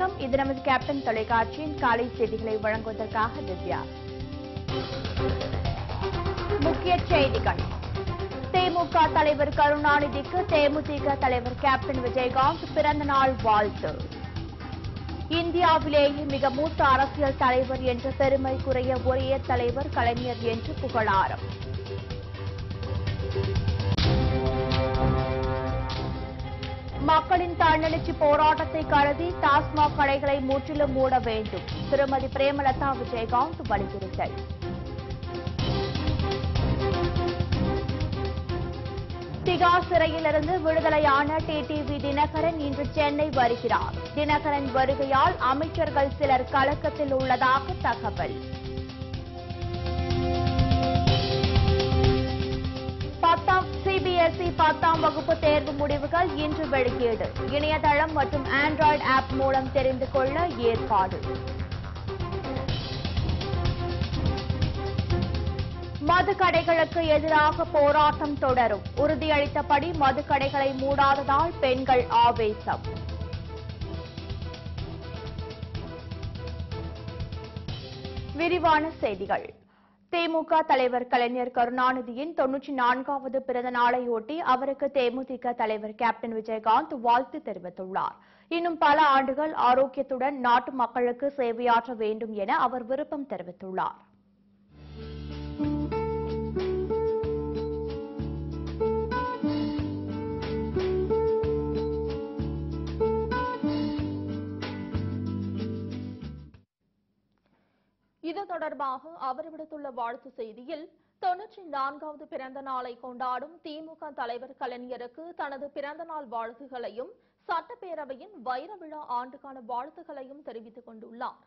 வணக்கம். இது நமது கேப்டன் தொலைக்காட்சியின் காலை செய்திகளை வழங்குவதற்காக திவ்யா. முக்கிய செய்திகள். திமுக தலைவர் கருணாநிதிக்கு தேமுதிக தலைவர் கேப்டன் விஜயகாந்த் பிறந்த நாள் வாழ்த்து. இந்தியாவிலேயே மிக மூத்த அரசியல் தலைவர் என்ற பெருமைக்குரிய ஒரே தலைவர் கலைஞர் என்று புகழாரம். மக்களின் தன்னெழுச்சி போராட்டத்தை கருதி டாஸ்மாக் கடைகளை முற்றிலும் மூட வேண்டும். திருமதி பிரேமலதா விஜயகாந்த் வலியுறுத்தல். திகார் சிறையிலிருந்து விடுதலையான டிடிவி தினகரன் இன்று சென்னை வருகிறார். தினகரன் வருகையால் அமைச்சர்கள் சிலர் கலக்கத்தில் உள்ளதாக தகவல். சிபிஎஸ்இ பத்தாம் வகுப்பு தேர்வு முடிவுகள் இன்று வெளியீடு. இணையதளம் மற்றும் ஆண்ட்ராய்டு ஆப் மூலம் தெரிந்து கொள்ள ஏற்பாடு. மதுக்கடைகளுக்கு எதிராக போராட்டம் தொடரும். உறுதியளித்தபடி மதுக்கடைகளை மூடாததால் பெண்கள் ஆவேசம். விரிவான செய்திகள். திமுக தலைவர் கலைஞர் கருணாநிதியின் தொன்னூற்றி நான்காவது பிறந்த நாளையொட்டி அவருக்கு தேமுதிக தலைவர் கேப்டன் விஜயகாந்த் வாழ்த்து தெரிவித்துள்ளார். இன்னும் பல ஆண்டுகள் ஆரோக்கியத்துடன் நாட்டு மக்களுக்கு சேவையாற்ற வேண்டும் என அவர் விருப்பம் தெரிவித்துள்ளார். இது தொடர்பாக அவர் விடுத்துள்ள வாழ்த்து செய்தியில் தொன்னூற்றி நான்காவது பிறந்த நாளை கொண்டாடும் திமுக தலைவர் கலைஞருக்கு தனது பிறந்த நாள் வாழ்த்துகளையும் சட்டப்பேரவையின் வைர விழா ஆண்டுக்கான வாழ்த்துகளையும் தெரிவித்துக் கொண்டுள்ளார்.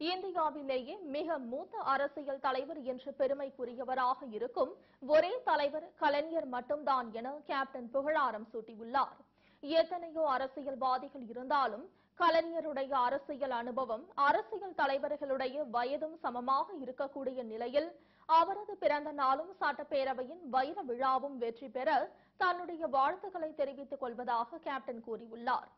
இந்தியாவிலேயே மிக மூத்த அரசியல் தலைவர் என்ற பெருமைக்குரியவராக இருக்கும் ஒரே தலைவர் கலைஞர் மட்டும்தான் என கேப்டன் புகழாரம் சூட்டியுள்ளார். எத்தனையோ அரசியல்வாதிகள் இருந்தாலும் கலைஞருடைய அரசியல் அனுபவம் அரசியல் தலைவர்களுடைய வயதும் சமமாக இருக்கக்கூடிய நிலையில் அவரது பிறந்த நாளும் சட்டப்பேரவையின் வைர விழாவும் வெற்றி பெற தன்னுடைய வாழ்த்துக்களை தெரிவித்துக் கொள்வதாக கேப்டன் கூறியுள்ளார்.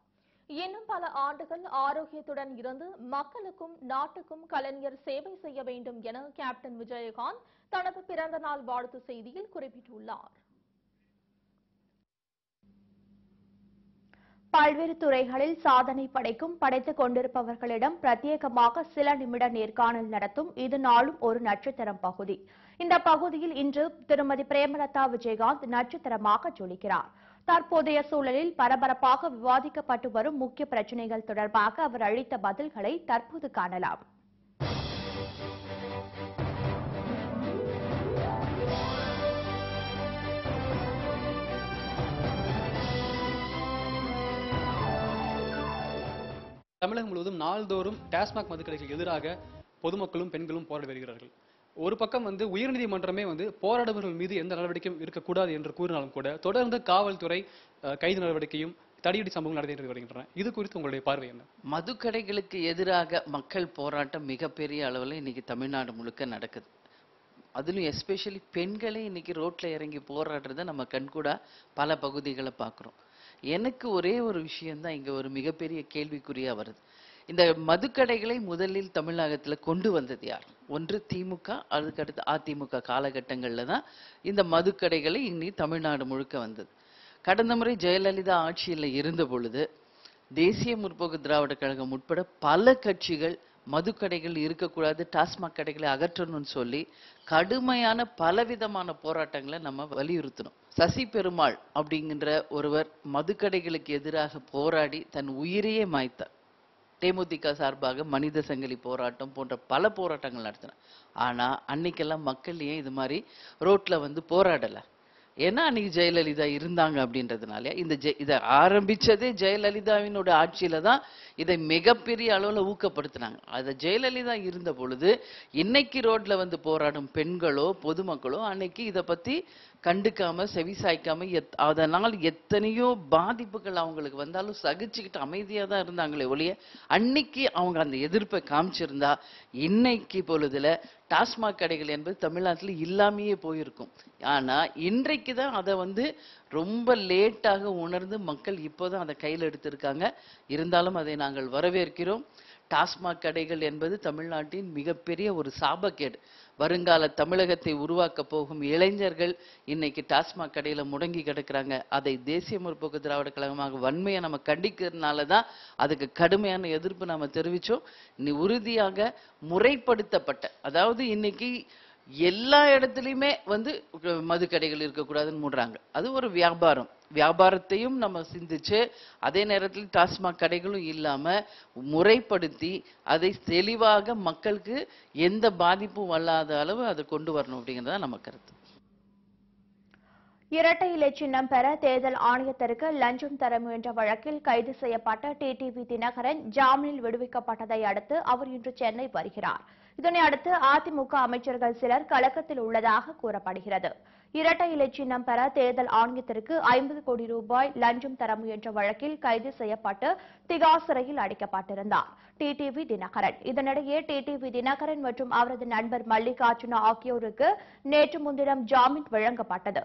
இன்னும் பல ஆண்டுகள் ஆரோக்கியத்துடன் இருந்து மக்களுக்கும் நாட்டுக்கும் கலைஞர் சேவை செய்ய வேண்டும் என கேப்டன் விஜயகாந்த் தனது பிறந்த நாள் வாழ்த்து செய்தியில் குறிப்பிட்டுள்ளார். பல்வேறு துறைகளில் சாதனை படைக்கும் படைத்துக் கொண்டிருப்பவர்களிடம் பிரத்யேகமாக சில நிமிட நேர்காணல் நடத்தும் இது நாளும் ஒரு நட்சத்திரம் பகுதி. இந்த பகுதியில் இன்று திருமதி பிரேமலதா விஜயகாந்த் நட்சத்திரமாக ஜொலிக்கிறார். தற்போதைய சூழலில் பரபரப்பாக விவாதிக்கப்பட்டு வரும் முக்கிய பிரச்சனைகள் தொடர்பாக அவர் அளித்த பதில்களை தற்போது காணலாம். தமிழகம் முழுவதும் நாள்தோறும் டாஸ்மாக் மதுக்கடைகளுக்கு எதிராக பொதுமக்களும் பெண்களும் போராடி வருகிறார்கள். ஒரு பக்கம் வந்து உயர்நீதிமன்றமே வந்து போராடுபவர்கள் மீது எந்த நடவடிக்கையும் இருக்கக்கூடாது என்று கூறினாலும் கூட தொடர்ந்து காவல்துறை கைது நடவடிக்கையும் தடியடி சம்பவம் நடந்து வருகின்றன. இது குறித்து உங்களுடைய பார்வை என்ன? மதுக்கடைகளுக்கு எதிராக மக்கள் போராட்டம் மிகப்பெரிய அளவில் இன்னைக்கு தமிழ்நாடு முழுக்க நடக்குது. அதிலும் எஸ்பெஷலி பெண்களே இன்னைக்கு ரோட்ல இறங்கி போராடுறத நம்ம கண்கூடா பல பகுதிகளை பார்க்குறோம். எனக்கு ஒரே ஒரு விஷயம்தான் இங்கே ஒரு மிகப்பெரிய கேள்விக்குறியாக வருது. இந்த மதுக்கடைகளை முதலில் தமிழகத்தில் கொண்டு வந்தது யார்? ஒன்று திமுக அதுக்கடுத்து அதிமுக காலகட்டங்களில் தான் இந்த மதுக்கடைகளை இன்னி தமிழ்நாடு முழுக்க வந்தது. கடந்த முறை ஜெயலலிதா ஆட்சியில் இருந்த பொழுது தேசிய முற்போக்கு திராவிட கழகம் உட்பட பல கட்சிகள் மதுக்கடைகள் இருக்கக்கூடாது டாஸ்மாக் கடைகளை அகற்றணும்னு சொல்லி கடுமையான பலவிதமான போராட்டங்களை நம்ம வலியுறுத்தணும். சசி பெருமாள் அப்படிங்கிற ஒருவர் மதுக்கடைகளுக்கு எதிராக போராடி தன் உயிரையே மாய்த்தார். தேமுதிக சார்பாக மனித சங்கிலி போராட்டம் போன்ற பல போராட்டங்கள் நடத்தின ஆனால் அன்னைக்கெல்லாம் மக்கள் ஏன் இது மாதிரி ரோட்டில் வந்து போராடலை? ஏன்னா அன்னைக்கு ஜெயலலிதா இருந்தாங்க அப்படின்றதுனால இந்த ஜெ இதை ஆரம்பிச்சதே ஜெயலலிதாவினோட ஆட்சியில் தான் இதை மிகப்பெரிய அளவில் ஊக்கப்படுத்தினாங்க. அதை ஜெயலலிதா இருந்த பொழுது இன்னைக்கு ரோட்டில் வந்து போராடும் பெண்களோ பொதுமக்களோ அன்னைக்கு இதை பற்றி கண்டுக்காம செவிசாய்க்காம எத் அதனால் எத்தனையோ பாதிப்புகள் அவங்களுக்கு வந்தாலும் சகிச்சுக்கிட்டு அமைதியாக தான் இருந்தாங்களே ஒழிய அன்னைக்கு அவங்க அந்த எதிர்ப்பை காமிச்சிருந்தா இன்னைக்கு பொழுதுல டாஸ்மாக் கடைகள் என்பது தமிழ்நாட்டில் இல்லாமையே போயிருக்கும். ஆனால் இன்றைக்கு தான் அதை வந்து ரொம்ப லேட்டாக உணர்ந்து மக்கள் இப்போதான் அதை கையில் எடுத்திருக்காங்க. இருந்தாலும் அதை நாங்கள் வரவேற்கிறோம். டாஸ்மாக் கடைகள் என்பது தமிழ்நாட்டின் மிகப்பெரிய ஒரு சாபக்கேடு. வருங்கால தமிழகத்தை உருவாக்க போகும் இளைஞர்கள் இன்னைக்கு டாஸ்மாக் கடையில் முடங்கி கிடக்கிறாங்க. அதை தேசிய முற்போக்கு திராவிட கழகமாக வன்மையை நம்ம கண்டிக்கிறதுனால தான் அதுக்கு கடுமையான எதிர்ப்பு நம்ம தெரிவித்தோம் நீ உறுதியாக முறைப்படுத்தப்பட்ட அதாவது இன்னைக்கு எல்லா இடத்துலையுமே வந்து மது கடைகள் இருக்கக்கூடாதுன்னு மூடுறாங்க. அது ஒரு வியாபாரம். வியாபாரத்தையும் நம்ம சிந்திச்சு அதே நேரத்தில் டாஸ்மாக் கடைகளும் இல்லாம முறைப்படுத்தி அதை தெளிவாக மக்களுக்கு எந்த பாதிப்பும் வல்லாத அளவு அதை கொண்டு வரணும் அப்படிங்கிறது நம்ம கருத்து. இரட்டை இலை சின்னம் பெற தேர்தல் ஆணையத்திற்கு லஞ்சம் தர முயன்ற வழக்கில் கைது செய்யப்பட்ட டிடிவி தினகரன் ஜாமீனில் விடுவிக்கப்பட்டதை அடுத்து அவர் இன்று சென்னை வருகிறார். இதனை அடுத்து அதிமுக அமைச்சர்கள் சிலர் கலக்கத்தில் உள்ளதாக கூறப்படுகிறது. இரட்டை இலை சின்னம் பெற தேர்தல் ஆணையத்திற்கு ஐம்பது கோடி ரூபாய் லஞ்சம் தர முயன்ற வழக்கில் கைது செய்யப்பட்டு திகார் சிறையில் அடைக்கப்பட்டிருந்தார். டிடிவி தினகரன். இதனிடையே டிடிவி தினகரன் மற்றும் அவரது நண்பர் மல்லிகார்ஜுனா ஆகியோருக்கு நேற்று முன்தினம் ஜாமீன் வழங்கப்பட்டது.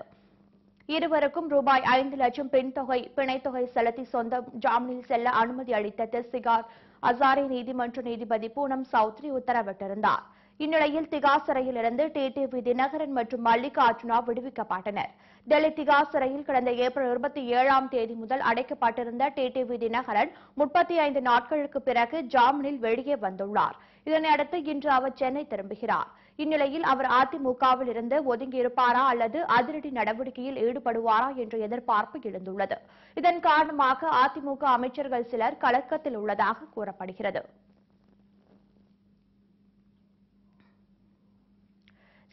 இருவருக்கும் ரூபாய் ஐந்து லட்சம் பின்தொகை பிணைத்தொகை செலுத்தி சொந்த ஜாமீனில் செல்ல அனுமதி அளித்த திஸ்திகார் அசாரி நீதிமன்ற நீதிபதி பூனம் சௌத்ரி உத்தரவிட்டிருந்தார். இந்நிலையில் திகார் சிறையிலிருந்து டிடிவி தினகரன் மற்றும் மல்லிகார்ஜுனா விடுவிக்கப்பட்டனர். டெல்லி திகார் சிறையில் கடந்த ஏப்ரல் இருபத்தி ஏழாம் தேதி முதல் அடைக்கப்பட்டிருந்த டிடிவி தினகரன் முப்பத்தி ஐந்து நாட்களுக்கு பிறகு ஜாமீனில் வெளியே வந்துள்ளார். இதனையடுத்து இன்று அவர் சென்னை திரும்புகிறார். இந்நிலையில் அவர் அதிமுகவில் இருந்து ஒதுங்கியிருப்பாரா அல்லது அதிரடி நடவடிக்கையில் ஈடுபடுவாரா என்ற எதிர்பார்ப்பு எழுந்துள்ளது. இதன் காரணமாக அதிமுக அமைச்சர்கள் சிலர் கலக்கத்தில் உள்ளதாக கூறப்படுகிறது.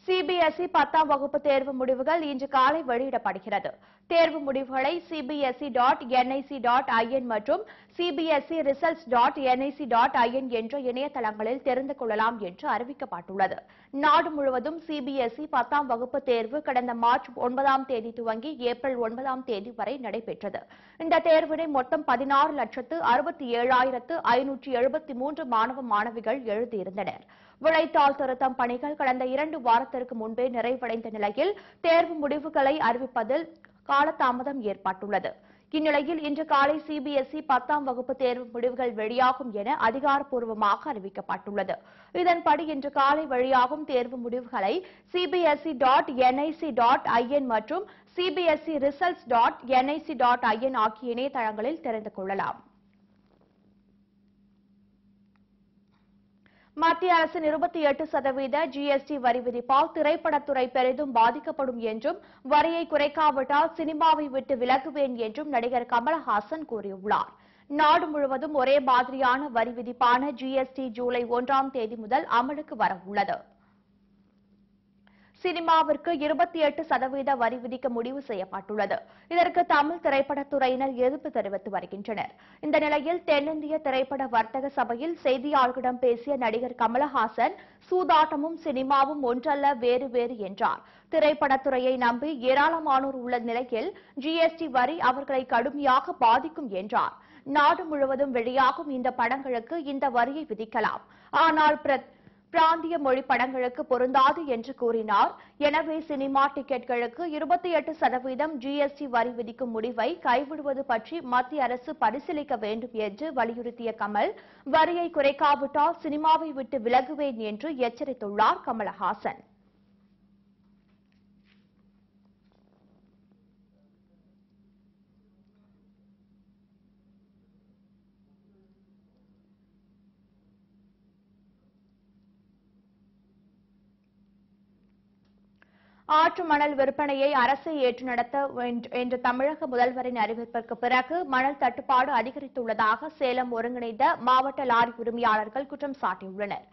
சிபிஎஸ்இ பத்தாம் வகுப்பு தேர்வு முடிவுகள் இன்று காலை வெளியிடப்படுகிறது. தேர்வு முடிவுகளை CBSE dot NIC dot IN மற்றும் CBSE results dot NIC dot IN என்ற இணையதளங்களில் தெரிந்து கொள்ளலாம் என்று அறிவிக்கப்பட்டுள்ளது. நாடு முழுவதும் சிபிஎஸ்இ பத்தாம் வகுப்பு தேர்வு கடந்த மார்ச் ஒன்பதாம் தேதி துவங்கி ஏப்ரல் ஒன்பதாம் தேதி வரை நடைபெற்றது. இந்த தேர்வினை மொத்தம் பதினாறு லட்சத்து அறுபத்தி ஏழாயிரத்து ஐநூற்றி எழுபத்தி மூன்று மாணவ மாணவிகள் எழுதியிருந்தனர். விடைத்தாள் திருத்தம் பணிகள் கடந்த இரண்டு வாரத்திற்கு முன்பே நிறைவடைந்த நிலையில் தேர்வு முடிவுகளை அறிவிப்பதில் காலதாமதம் ஏற்பட்டுள்ளது. இந்நிலையில் இன்று காலை சிபிஎஸ்இ பத்தாம் வகுப்பு தேர்வு முடிவுகள் வெளியாகும் என அதிகாரப்பூர்வமாக அறிவிக்கப்பட்டுள்ளது. இதன்படி இன்று காலை வெளியாகும் தேர்வு முடிவுகளை CBSE dot NIC dot IN மற்றும் CBSE results dot NIC dot IN ஆகிய இணையதளங்களில் தெரிந்து கொள்ளலாம். மத்திய அரசின் இருபத்தி எட்டு சதவீத ஜிஎஸ்டி வரி விதிப்பால் திரைப்படத்துறை பெரிதும் பாதிக்கப்படும் என்றும் வரியை குறைக்காவிட்டால் சினிமாவை விட்டு விலகுவேன் என்றும் நடிகர் கமலஹாசன் கூறியுள்ளார். நாடு முழுவதும் ஒரே மாதிரியான வரி விதிப்பான ஜிஎஸ்டி ஜூலை ஒன்றாம் தேதி முதல் அமலுக்கு வரவுள்ளது. சினிமாவிற்கு இருபத்தி எட்டு சதவீத வரி விதிக்க முடிவு செய்யப்பட்டுள்ளது. இதற்கு தமிழ் திரைப்படத்துறையினர் எதிர்ப்பு தெரிவித்து வருகின்றனர். இந்த நிலையில் தென்னிந்திய திரைப்பட வர்த்தக சபையில் செய்தியாளர்களிடம் பேசிய நடிகர் கமலஹாசன் சூதாட்டமும் சினிமாவும் ஒன்றல்ல வேறு வேறு என்றார். திரைப்படத்துறையை நம்பி ஏராளமானோர் உள்ள நிலையில் ஜிஎஸ்டி வரி அவர்களை கடுமையாக பாதிக்கும் என்றார். நாடு முழுவதும் வெளியாகும் இந்த படங்களுக்கு இந்த வரியை விதிக்கலாம். ஆனால் பிராந்திய மொழி படங்களுக்கு பொருந்தாது என்று கூறினார். எனவே சினிமா டிக்கெட்களுக்கு இருபத்தி எட்டு சதவீதம் ஜிஎஸ்டி வரி விதிக்கும் முடிவை கைவிடுவது பற்றி மத்திய அரசு பரிசீலிக்க வேண்டும் என்று வலியுறுத்திய கமல் வரியை குறைக்காவிட்டால் சினிமாவை விட்டு விலகுவேன் என்று எச்சரித்துள்ளார் கமலஹாசன். ஆற்று மணல் விற்பனையை அரசு ஏற்று நடத்த என்ற தமிழக முதல்வரின் அறிவிப்பிற்கு பிறகு மணல் தட்டுப்பாடு அதிகரித்துள்ளதாக சேலம் ஒருங்கிணைந்த மாவட்ட லாரி உரிமையாளர்கள் குற்றம் சாட்டியுள்ளனர்.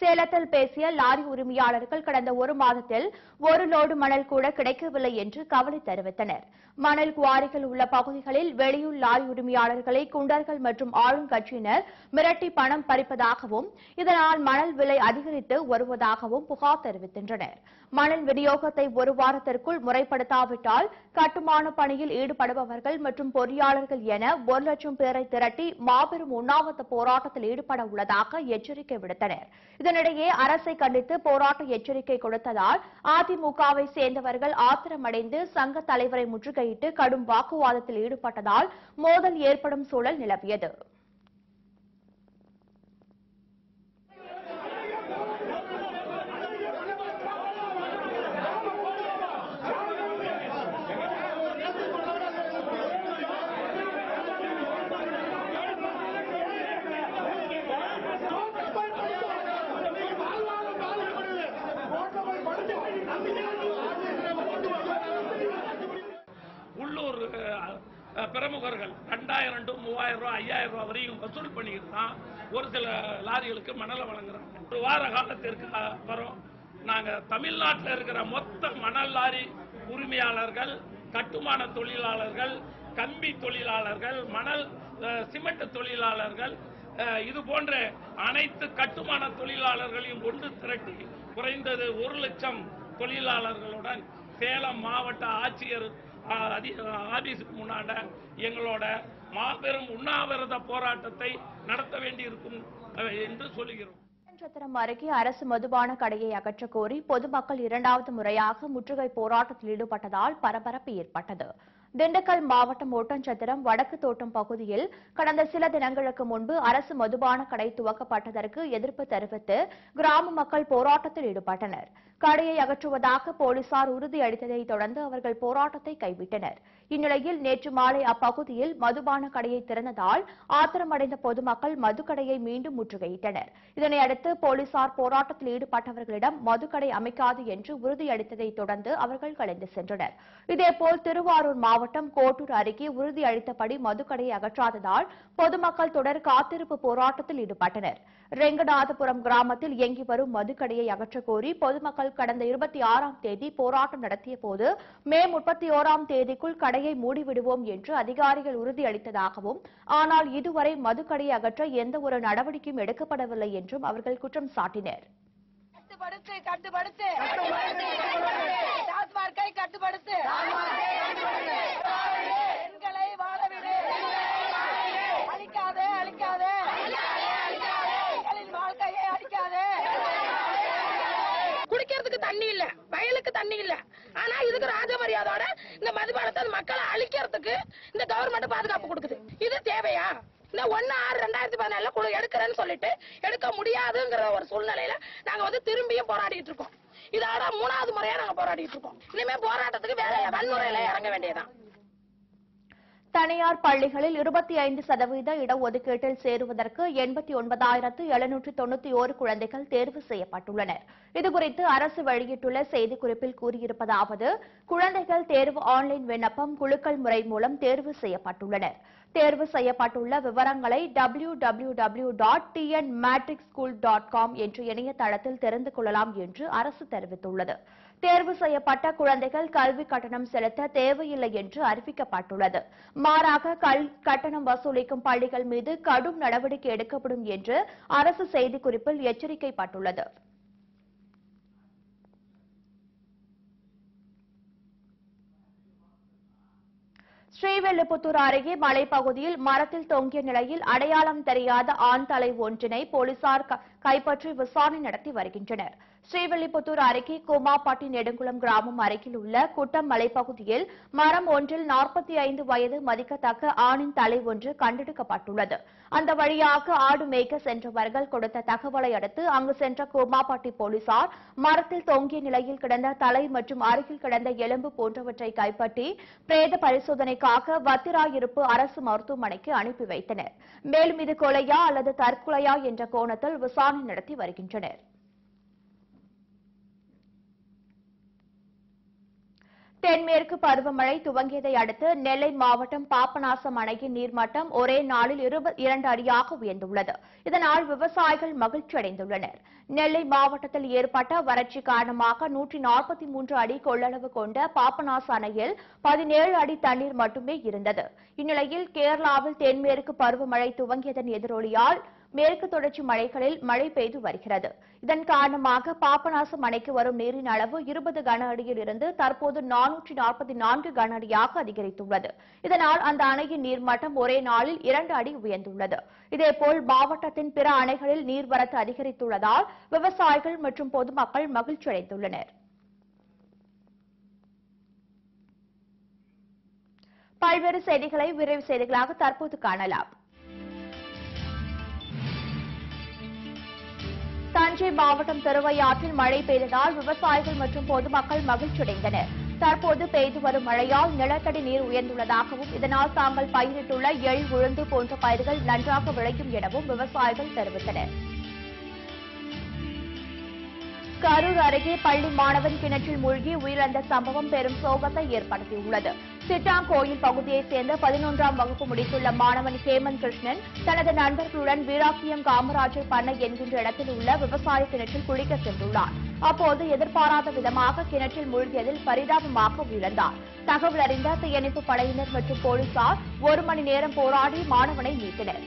சேலத்தில் பேசிய லாரி உரிமையாளர்கள் கடந்த ஒரு மாதத்தில் ஒரு லோடு மணல் கூட கிடைக்கவில்லை என்று கவலை தெரிவித்தனர். மணல் குவாரிகள் உள்ள பகுதிகளில் வெளியூர் லாரி உரிமையாளர்களை குண்டர்கள் மற்றும் ஆளுங்கட்சியினர் மிரட்டி பணம் பறிப்பதாகவும் இதனால் மணல் விலை அதிகரித்து வருவதாகவும் புகார் தெரிவிக்கின்றனர் மணல் விநியோகத்தை ஒரு வாரத்திற்குள் முறைப்படுத்தாவிட்டால் கட்டுமான பணியில் ஈடுபடுபவர்கள் மற்றும் பொறியாளர்கள் என ஒரு லட்சம் பேரை திரட்டி மாபெரும் உண்ணாவிரத போராட்டத்தில் ஈடுபட உள்ளதாக எச்சரிக்கை விடுத்தனர். இதனிடையே அரசை கண்டித்து போராட்ட எச்சரிக்கை கொடுத்ததால் அதிமுகவை சேர்ந்தவர்கள் ஆத்திரமடைந்து சங்க தலைவரை முற்றுகையிட்டு கடும் வாக்குவாதத்தில் ஈடுபட்டதால் மோதல் ஏற்படும் சூழல் நிலவியது. நாங்கள் தமிழ்நாட்டில் இருக்கிற மொத்த மணல் லாரி உரிமையாளர்கள் கட்டுமான தொழிலாளர்கள் கம்பி தொழிலாளர்கள் மணல் சிமெண்ட் தொழிலாளர்கள் இது போன்ற அனைத்து கட்டுமான தொழிலாளர்களையும் ஒன்று திரட்டி குறைந்தது ஒரு லட்சம் தொழிலாளர்களுடன் சேலம் மாவட்ட ஆட்சியர் ஆபீஸுக்கு முன்னாட எங்களோட மாபெரும் உண்ணாவிரத போராட்டத்தை நடத்த வேண்டியிருக்கும் என்று சொல்லுகிறோம். சத்திரம் அருகே அரசு மதுபான கடையை அகற்றக் கோரி பொதுமக்கள் இரண்டாவது முறையாக முற்றுகை போராட்டத்தில் ஈடுபட்டதால் பரபரப்பு ஏற்பட்டது. திண்டுக்கல் மாவட்டம் ஒட்டன்சத்திரம் வடக்கு தோட்டம் பகுதியில் கடந்த சில தினங்களுக்கு முன்பு அரசு மதுபான கடை துவக்கப்பட்டதற்கு எதிர்ப்பு தெரிவித்து கிராம மக்கள் போராட்டத்தில் ஈடுபட்டனர். கடையை அகற்றுவதாக போலீசார் உறுதியளித்ததை தொடர்ந்து அவர்கள் போராட்டத்தை கைவிட்டனர். இந்நிலையில் நேற்று மாலை அப்பகுதியில் மதுபான கடையை திறந்ததால் ஆத்திரமடைந்த பொதுமக்கள் மதுக்கடையை மீண்டும் முற்றுகையிட்டனர். இதனையடுத்து போலீசார் போராட்டத்தில் ஈடுபட்டவர்களிடம் மதுக்கடை அமைக்காது என்று உறுதியளித்ததை தொடர்ந்து அவர்கள் கலைந்து சென்றனர். இதேபோல் திருவாரூர் மாவட்டம் கோட்டூர் அருகே உறுதியளித்தபடி மதுக்கடையை அகற்றாததால் பொதுமக்கள் தொடர் காத்திருப்பு போராட்டத்தில் ஈடுபட்டனர். ரெங்கநாதபுரம் கிராமத்தில் இயங்கி வரும் மதுக்கடையை அகற்றக் கோரி பொதுமக்கள் கடந்த இருபத்தி ஆறாம் தேதி போராட்டம் நடத்திய போது மே முப்பத்தி ஓராம் தேதிக்குள் கடையை மூடிவிடுவோம் என்று அதிகாரிகள் உறுதியளித்ததாகவும் ஆனால் இதுவரை மதுக்கடையை அகற்ற எந்த ஒரு நடவடிக்கையும் எடுக்கப்படவில்லை என்றும் அவர்கள் குற்றம் சாட்டினர். கட்டுப்படுத்து கட்டுப்படுத்து. டாஸ்மார்க்கை கட்டுப்படுத்து. தண்ணி இல்ல. வயலுக்கு தண்ணி இல்ல. ஆனா இதுக்கு ராஜமரியாதையோட இந்த மதுபானத்தை மக்களை அழிக்கிறதுக்கு இந்த கவர்மெண்ட் பாதுகாப்பு கொடுக்குது. இது தேவையா? இந்த ஒன்னு ஆறு ரெண்டாயிரத்தி பதினாலுல குழு எடுக்கிறேன்னு சொல்லிட்டு எடுக்க முடியாதுங்கிற ஒரு சூழ்நிலையில நாங்க வந்து திரும்பியும் போராடிட்டு இருக்கோம். இதோட மூணாவது முறையா நாங்க போராடிட்டு இருக்கோம். இனிமே போராட்டத்துக்கு வேற வன்முறையில இறங்க வேண்டியதான் தனியார் பள்ளிகளில் இருபத்தி ஐந்து சதவீத இடஒதுக்கீட்டில் சேருவதற்கு எண்பத்தி ஒன்பதாயிரத்து எழுநூற்று தொண்ணூத்தி ஓரு குழந்தைகள் தேர்வு செய்யப்பட்டுள்ளனர். இதுகுறித்து அரசு வெளியிட்டுள்ள செய்திக்குறிப்பில் கூறியிருப்பதாவது குழந்தைகள் தேர்வு ஆன்லைன் விண்ணப்பம் குழுக்கள் முறை மூலம் தேர்வு செய்யப்பட்டுள்ளனர். தேர்வு செய்யப்பட்டுள்ள விவரங்களை W W W dot TN matric school dot com என்ற இணையதளத்தில் தெரிந்து கொள்ளலாம் என்று அரசு தெரிவித்துள்ளது. தேர்வு செய்யப்பட்ட குழந்தைகள் கல்வி கட்டணம் செலுத்த தேவையில்லை என்று அறிவிக்கப்பட்டுள்ளது. மாறாக கட்டணம் வசூலிக்கும் பள்ளிகள் மீது கடும் நடவடிக்கை எடுக்கப்படும் என்று அரசு செய்திக்குறிப்பில் எச்சரிக்கப்பட்டுள்ளது. ஸ்ரீவில்லிபுத்தூர் அருகே மலைப்பகுதியில் மரத்தில் தொங்கிய நிலையில் அடையாளம் தெரியாத ஆண் தலை ஒன்றினை போலீசார் க- கைப்பற்றி விசாரணை நடத்தி வருகின்றனர். ஸ்ரீவில்லிபுத்தூர் அருகே கோமாப்பாட்டி நெடுங்குளம் கிராமம் அருகில் உள்ள குட்டம் மலைப்பகுதியில் மரம் ஒன்றில் நாற்பத்தி ஐந்து வயது மதிக்கத்தக்க ஆணின் தலை ஒன்று கண்டெடுக்கப்பட்டுள்ளது. அந்த வழியாக ஆடு மேய்க்க சென்றவர்கள் கொடுத்த தகவலை அடுத்து அங்கு சென்ற கோமாப்பாட்டி போலீசார் மரத்தில் தொங்கிய நிலையில் கிடந்த தலை மற்றும் அருகில் கிடந்த எலும்பு போன்றவற்றை கைப்பற்றி பிரேத பரிசோதனைக்காக வத்திராயிருப்பு அரசு மருத்துவமனைக்கு அனுப்பி வைத்தனர். மேலும் இது கொலையா அல்லது தற்கொலையா என்ற கோணத்தில் விசாரணை நடத்தி வருகின்றனர். தென்மேற்கு பருவமழை துவங்கியதை அடுத்து நெல்லை மாவட்டம் பாபநாசம் அணையின் நீர்மட்டம் ஒரே நாளில் இரண்டு அடியாக உயர்ந்துள்ளது. இதனால் விவசாயிகள் மகிழ்ச்சி அடைந்துள்ளனர். நெல்லை மாவட்டத்தில் ஏற்பட்ட வறட்சி காரணமாக நூற்றி நாற்பத்தி மூன்று அடி கொள்ளளவு கொண்ட பாபநாச அணையில் பதினேழு அடி தண்ணீர் மட்டுமே இருந்தது. இந்நிலையில் கேரளாவில் தென்மேற்கு பருவமழை துவங்கியதன் எதிரொலியால் மேற்கு தொடர்ச்சி மலைகளில் மழை பெய்து வருகிறது. இதன் காரணமாக பாபநாசம் அணைக்கு வரும் நீரின் அளவு இருபது கன அடியில் இருந்து தற்போது நானூற்றி நாற்பத்தி நான்கு கன அடியாக அதிகரித்துள்ளது. இதனால் அந்த அணையின் நீர்மட்டம் ஒரே நாளில் இரண்டு அடி உயர்ந்துள்ளது. இதேபோல் மாவட்டத்தின் பிற அணைகளில் நீர்வரத்து அதிகரித்துள்ளதால் விவசாயிகள் மற்றும் பொதுமக்கள் மகிழ்ச்சியடைந்துள்ளனர் பல்வேறு செய்திகளை விரைவு செய்திகளாக தற்போது காணலாம். தஞ்சை மாவட்டம் திருவையாற்றில் மழை பெய்ததால் விவசாயிகள் மற்றும் பொதுமக்கள் மகிழ்ச்சியடைந்தனர். தற்போது பெய்து வரும் மழையால் நிலத்தடி நீர் உயர்ந்துள்ளதாகவும் இதனால் தாங்கள் பயிரிட்டுள்ள எள் உளுந்து போன்ற பயிர்கள் நன்றாக விளையும் எனவும் விவசாயிகள் தெரிவித்தனர். கரூர் அருகே பள்ளி மாணவன் கிணற்றில் மூழ்கி உயிரிழந்த சம்பவம் பெரும் சோகத்தை ஏற்படுத்தியுள்ளது. சிட்டாங்கோயில் பகுதியைச் சேர்ந்த பதினொன்றாம் வகுப்பு முடித்துள்ள மாணவன் ஹேமந்த் கிருஷ்ணன் தனது நண்பர்களுடன் வீராக்கியம் காமராஜர் பண்ணை என்கின்ற இடத்தில் உள்ள விவசாய கிணற்றில் குளிக்க சென்றுள்ளார். அப்போது எதிர்பாராத விதமாக கிணற்றில் மூழ்கியதில் பரிதாபமாக உயிரிழந்தார் தகவல் அறிந்த தீயணைப்பு படையினர் மற்றும் போலீசார் ஒரு மணி நேரம் போராடி மாணவனை மீட்டனர்.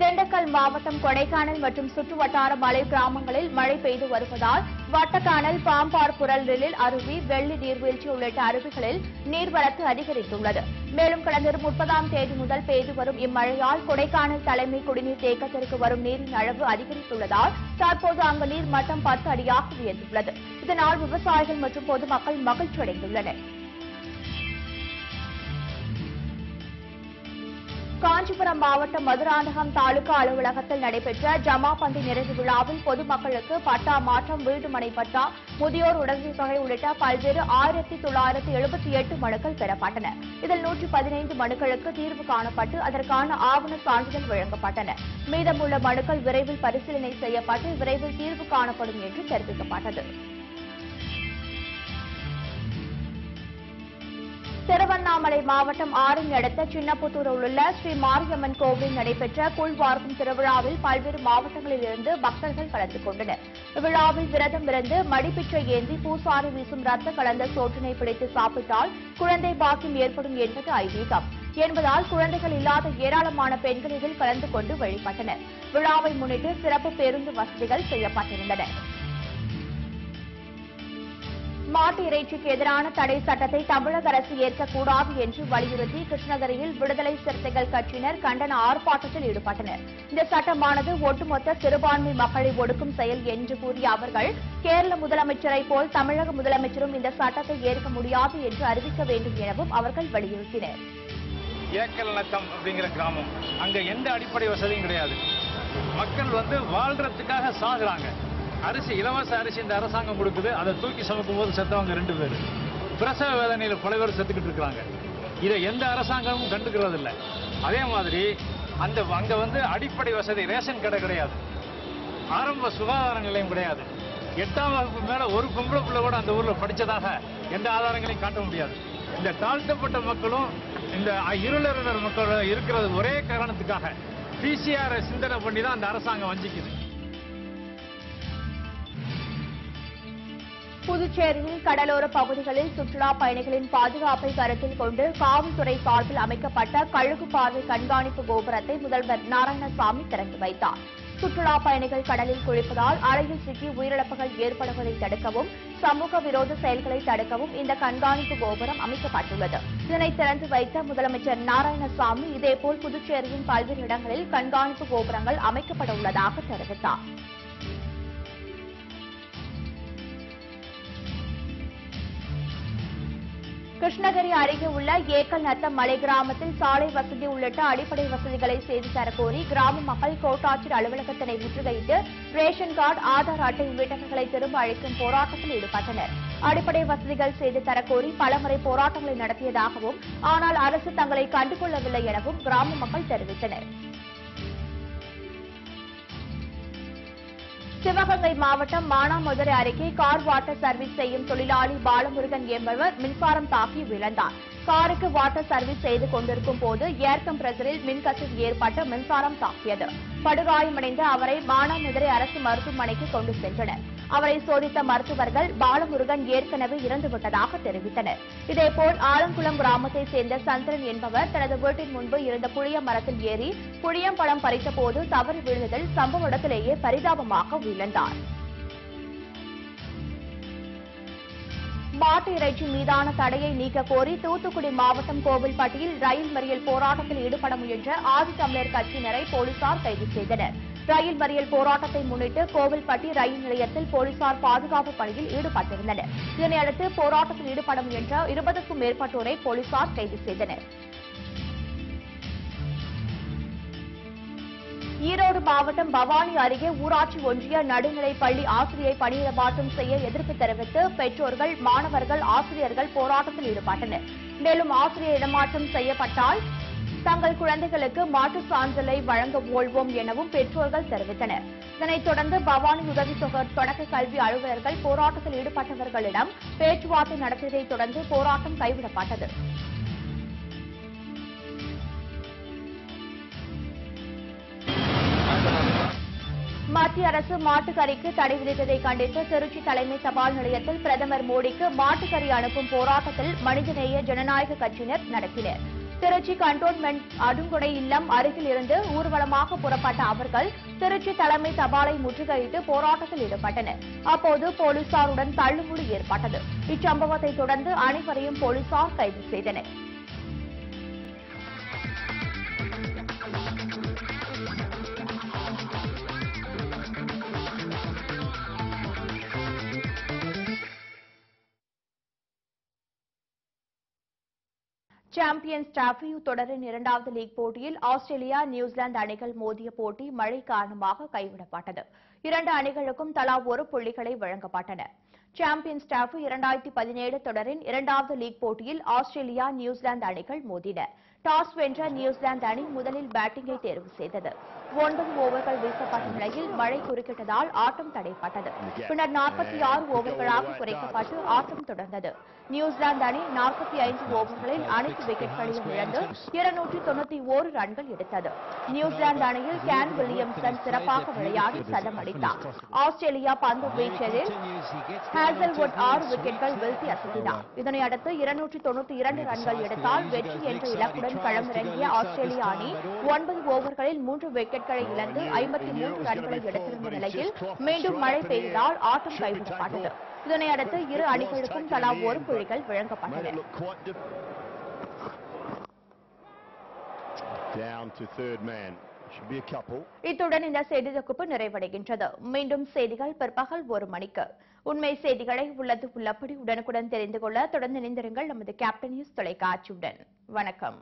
திண்டுக்கல் மாவட்டம் கொடைக்கானல் மற்றும் சுற்றுவட்டார மலை கிராமங்களில் மழை பெய்து வருவதால் வட்டக்கானல் பாம்பார் புரலில் அருவி வெள்ளி நீர்வீழ்ச்சி உள்ளிட்ட அருவிகளில் நீர்வரத்து அதிகரித்துள்ளது. மேலும் கடந்த முப்பதாம் தேதி முதல் பெய்து வரும் இம்மழையால் கொடைக்கானல் தலைமை குடிநீர் தேக்கத்திற்கு வரும் நீரின் அளவு அதிகரித்துள்ளதால் தற்போது அங்கு நீர் மட்டம் பத்து அடியாக உயர்ந்துள்ளது. இதனால் விவசாயிகள் மற்றும் பொதுமக்கள் மகிழ்ச்சியடைந்துள்ளனர். காஞ்சிபுரம் மாவட்டம் மதுராந்தகம் தாலுகா அலுவலகத்தில் நடைபெற்ற ஜமாபந்தி நிறைவு விழாவில் பொதுமக்களுக்கு பட்டா மாற்றம் வீட்டுமனை பட்டா முதியோர் உடல்நிலை தொகை உள்ளிட்ட பல்வேறு ஆயிரத்தி தொள்ளாயிரத்தி எழுபத்தி எட்டு மனுக்கள் பெறப்பட்டன. இதில் நூற்றி பதினைந்து மனுக்களுக்கு தீர்வு காணப்பட்டு அதற்கான ஆவண சான்றிதழ் வழங்கப்பட்டன. மீதமுள்ள மனுக்கள் விரைவில் பரிசீலனை செய்யப்பட்டு விரைவில் தீர்வு காணப்படும் என்று தெரிவிக்கப்பட்டது. திருவண்ணாமலை மாவட்டம் ஆரணி அடுத்த சின்னப்புத்தூரில் உள்ள ஸ்ரீ மாரியம்மன் கோவிலில் நடைபெற்ற கூழ்வார்க்கும் திருவிழாவில் பல்வேறு மாவட்டங்களில் இருந்து பக்தர்கள் கலந்து கொண்டனர். இவ்விழாவில் விரதம் இருந்து மடிப்பிச்சை ஏந்தி பூசாரி வீசும் ரத்த கலந்த சோற்றினை பிடித்து சாப்பிட்டால் குழந்தை பாக்கியம் ஏற்படும் என்பது ஐதீகம். என்பதால் குழந்தைகள் இல்லாத ஏராளமான பெண்கள் இதில் கலந்து கொண்டு வழிபட்டனர். விழாவை முன்னிட்டு சிறப்பு பேருந்து வசதிகள் செய்யப்பட்டிருந்தன. மாட்டு இறைச்சிக்கு எதிரான தடை சட்டத்தை தமிழக அரசு ஏற்கக்கூடாது என்று வலியுறுத்தி கிருஷ்ணகிரியில் விடுதலை சிறுத்தைகள் கட்சியினர் கண்டன ஆர்ப்பாட்டத்தில் ஈடுபட்டனர். இந்த சட்டமானது ஒட்டுமொத்த சிறுபான்மை மக்களை ஒடுக்கும் செயல் என்று கூறிய அவர்கள் கேரள முதலமைச்சரை போல் தமிழக முதலமைச்சரும் இந்த சட்டத்தை ஏற்க முடியாது என்று அறிவிக்க வேண்டும் எனவும் அவர்கள் வலியுறுத்தினர். ஏக்கல் நத்தம் அப்படிங்கிற கிராமம். அங்க எந்த அடிப்படை வசதியும் கிடையாது. மக்கள் வந்து வாழ்றதுக்காக சாகுறாங்க. அரிசி இலவச அரிசி இந்த அரசாங்கம் கொடுக்குது. அதை தூக்கி சுமக்கும் போது செத்தவங்க ரெண்டு பேர். பிரசவ வேதனையில் பல பேர் செத்துக்கிட்டு இருக்கிறாங்க. இதை எந்த அரசாங்கமும் கண்டுக்கிறது இல்லை அதே மாதிரி அந்த அங்கே வந்து அடிப்படை வசதி ரேஷன் கடை கிடையாது. ஆரம்ப சுகாதார நிலையம் கிடையாது. எட்டாம் வகுப்பு மேலே ஒரு பொம்பளை பிள்ளை கூட அந்த ஊரில் படித்ததாக எந்த ஆதாரங்களையும் காட்ட முடியாது. இந்த தாழ்த்தப்பட்ட மக்களும் இந்த இருளறிஞர் மக்கள் இருக்கிறது ஒரே காரணத்துக்காக. பிசிஆர் சிந்தனை பண்ணி தான் அந்த அரசாங்கம் வஞ்சிக்குது. புதுச்சேரியில் கடலோர பகுதிகளில் சுற்றுலா பயணிகளின் பாதுகாப்பை கருத்தில் கொண்டு காவல்துறை சார்பில் அமைக்கப்பட்ட கழுகு பார்வை கண்காணிப்பு கோபுரத்தை முதல்வர் நாராயணசாமி திறந்து வைத்தார். சுற்றுலா பயணிகள் கடலில் குளிப்பதால் அலையில் சிக்கி உயிரிழப்புகள் ஏற்படுவதை தடுக்கவும் சமூக விரோத செயல்களை தடுக்கவும் இந்த கண்காணிப்பு கோபுரம் அமைக்கப்பட்டுள்ளது. இதனை திறந்து வைத்த முதலமைச்சர் நாராயணசாமி இதேபோல் புதுச்சேரியின் பல்வேறு இடங்களில் கண்காணிப்பு கோபுரங்கள் அமைக்கப்பட உள்ளதாக தெரிவித்தார். கிருஷ்ணகிரி அருகே உள்ள ஏக்கல் நத்தம் மலை கிராமத்தில் சாலை வசதி உள்ளிட்ட அடிப்படை வசதிகளை செய்து தரக்கோரி கிராம மக்கள் கோட்டாட்சியர் அலுவலகத்தினை முற்றுகையிட்டு ரேஷன் கார்டு ஆதார் அட்டை உள்ளிட்டவர்களை திரும்ப அளிக்கும் போராட்டத்தில் ஈடுபட்டனர். அடிப்படை வசதிகள் செய்து தரக்கோரி பலமுறை போராட்டங்களை நடத்தியதாகவும் ஆனால் அரசு தங்களை கண்டுகொள்ளவில்லை எனவும் கிராம மக்கள் தெரிவித்தனர். சிவகங்கை மாவட்டம் மானாமதுரை அருகே கார் வாட்டர் சர்வீஸ் செய்யும் தொழிலாளி பாலமுருகன் என்பவர் மின்சாரம் தாக்கி விழுந்தார். காருக்கு வாட்டர் சர்வீஸ் செய்து கொண்டிருக்கும் போது ஏர் கம்ப்ரஸரில் மின்கசிவு ஏற்பட்டு மின்சாரம் தாக்கியது. படுகாயமடைந்த அவரை மானாமதுரை அரசு மருத்துவமனைக்கு கொண்டு சென்றனர். அவரை சோதித்த மருத்துவர்கள் பாலமுருகன் ஏற்கனவே இறந்துவிட்டதாக தெரிவித்தனர். இதேபோல் ஆலங்குளம் கிராமத்தைச் சேர்ந்த சந்திரன் என்பவர் தனது வீட்டின் முன்பு இருந்த புளிய மரத்தில் ஏறி புளியம்பழம் பறித்தபோது தவறி விழுந்ததில் சம்பவ இடத்திலேயே பரிதாபமாக உயிரிழந்தார். மாட்டு இறைச்சி மீதான தடையை நீக்க கோரி தூத்துக்குடி மாவட்டம் கோவில்பட்டியில் ரயில் மறியல் போராட்டத்தில் ஈடுபட முயன்ற ஆதித்தமிழர் கட்சியினரை போலீசார் கைது செய்தனர். ரயில் மறியல் போராட்டத்தை முன்னிட்டு கோவில்பட்டி ரயில் நிலையத்தில் போலீசார் பாதுகாப்பு பணியில் ஈடுபட்டிருந்தனர். இதனையடுத்து போராட்டத்தில் ஈடுபட முயன்ற இருபதுக்கும் மேற்பட்டோரை போலீசார் கைது செய்தனர். ஈரோடு மாவட்டம் பவானி அருகே ஊராட்சி ஒன்றிய நடுநிலைப் பள்ளி ஆசிரியை பணியிட மாற்றம் செய்ய எதிர்ப்பு தெரிவித்து பெற்றோர்கள் மாணவர்கள் ஆசிரியர்கள் போராட்டத்தில் ஈடுபட்டனர். மேலும் ஆசிரியர் இடமாற்றம் செய்யப்பட்டால் தங்கள் குழந்தைகளுக்கு மாற்றுச் சான்றிதழை வழங்க ஓல்வோம் எனவும் பெற்றோர்கள் தெரிவித்தனர். இதனைத் தொடர்ந்து பவானி உதவி தொக- தொடக்க கல்வி அலுவலர்கள் போராட்டத்தில் ஈடுபட்டவர்களிடம் பேச்சுவார்த்தை நடத்தியதைத் தொடர்ந்து போராட்டம் கைவிடப்பட்டது. மத்திய அரசு மாட்டுக்கறிக்கு தடை விதித்ததை கண்டித்து திருச்சி தலைமை தபால் நிலையத்தில் பிரதமர் மோடிக்கு மாட்டுக்கறி அனுப்பும் போராட்டத்தில் மனிதநேய ஜனநாயக கட்சியினர் நடத்தினர். திருச்சி கண்டோன்மெண்ட் அடுங்குடை இல்லம் அருகில் இருந்து ஊர்வலமாக புறப்பட்ட அவர்கள் திருச்சி தலைமை தபாலை முற்றுகையிட்டு போராட்டத்தில் ஈடுபட்டனர். அப்போது போலீசாருடன் தள்ளுமுடி ஏற்பட்டது. இச்சம்பவத்தை தொடர்ந்து அனைவரையும் போலீசார் கைது செய்தனர். சாம்பியன்ஸ் டிராபி தொடரின் இரண்டாவது லீக் போட்டியில் ஆஸ்திரேலியா நியூசிலாந்து அணிகள் மோதிய போட்டி மழை காரணமாக கைவிடப்பட்டது. இரண்டு அணிகளுக்கும் தலா ஒரு புள்ளிகளை வழங்கப்பட்டன. சாம்பியன்ஸ் டிராபி இரண்டாயிரத்தி பதினேழு தொடரின் இரண்டாவது லீக் போட்டியில் ஆஸ்திரேலியா நியூசிலாந்து அணிகள் மோதின. டாஸ் வென்ற நியூசிலாந்து அணி முதலில் பேட்டிங்கை தேர்வு செய்தது. ஒன்பது ஓவர்கள் வீசப்பட்ட நிலையில் மழை குறுக்கிட்டதால் ஆட்டம் தடைப்பட்டது. பின்னர் நாற்பத்தி ஆறு ஓவர்களாக குறைக்கப்பட்டு ஆட்டம் தொடர்ந்தது. நியூசிலாந்து அணி நாற்பத்தி ஐந்து ஓவர்களில் அனைத்து விக்கெட்களையும் இழந்து இருநூற்றி தொண்ணூத்தி ஓரு ரன்கள் எடுத்தது. நியூசிலாந்து அணியில் கேன் வில்லியம்சன் சிறப்பாக விளையாடி சதம் அடித்தார். ஆஸ்திரேலியா பந்து வீச்சலில் ஹேசல்வுட் ஆறு விக்கெட்கள் வீழ்த்தி அசத்தினார் இதனை அடுத்து இருநூற்றி தொண்ணூத்தி இரண்டு ரன்கள் எடுத்தால் வெற்றி என்ற இலக்குடன் களமிறங்கிய ஆஸ்திரேலிய அணி ஒன்பது ஓவர்களில் மூன்று விக்கெட்களை இழந்து ஐம்பத்தி மூன்று ரன்களை எடுத்திருந்த நிலையில் மீண்டும் மழை பெய்ததால் ஆட்டம் கைவிடப்பட்டது இதனை அடுத்து இரு அணிகளுக்கும் தலா ஒரு புள்ளிகள் வழங்கப்பட்டன. இத்துடன் இந்த செய்தி தொகுப்பு நிறைவடைகின்றது. மீண்டும் செய்திகள் பிற்பகல் ஒரு மணிக்கு. உண்மை செய்திகளை உள்ளது உள்ளபடி உடனுக்குடன் தெரிந்து கொள்ள தொடர்ந்து இணைந்திருங்கள். நமது கேப்டன் நியூஸ் தொலைக்காட்சியுடன். வணக்கம்.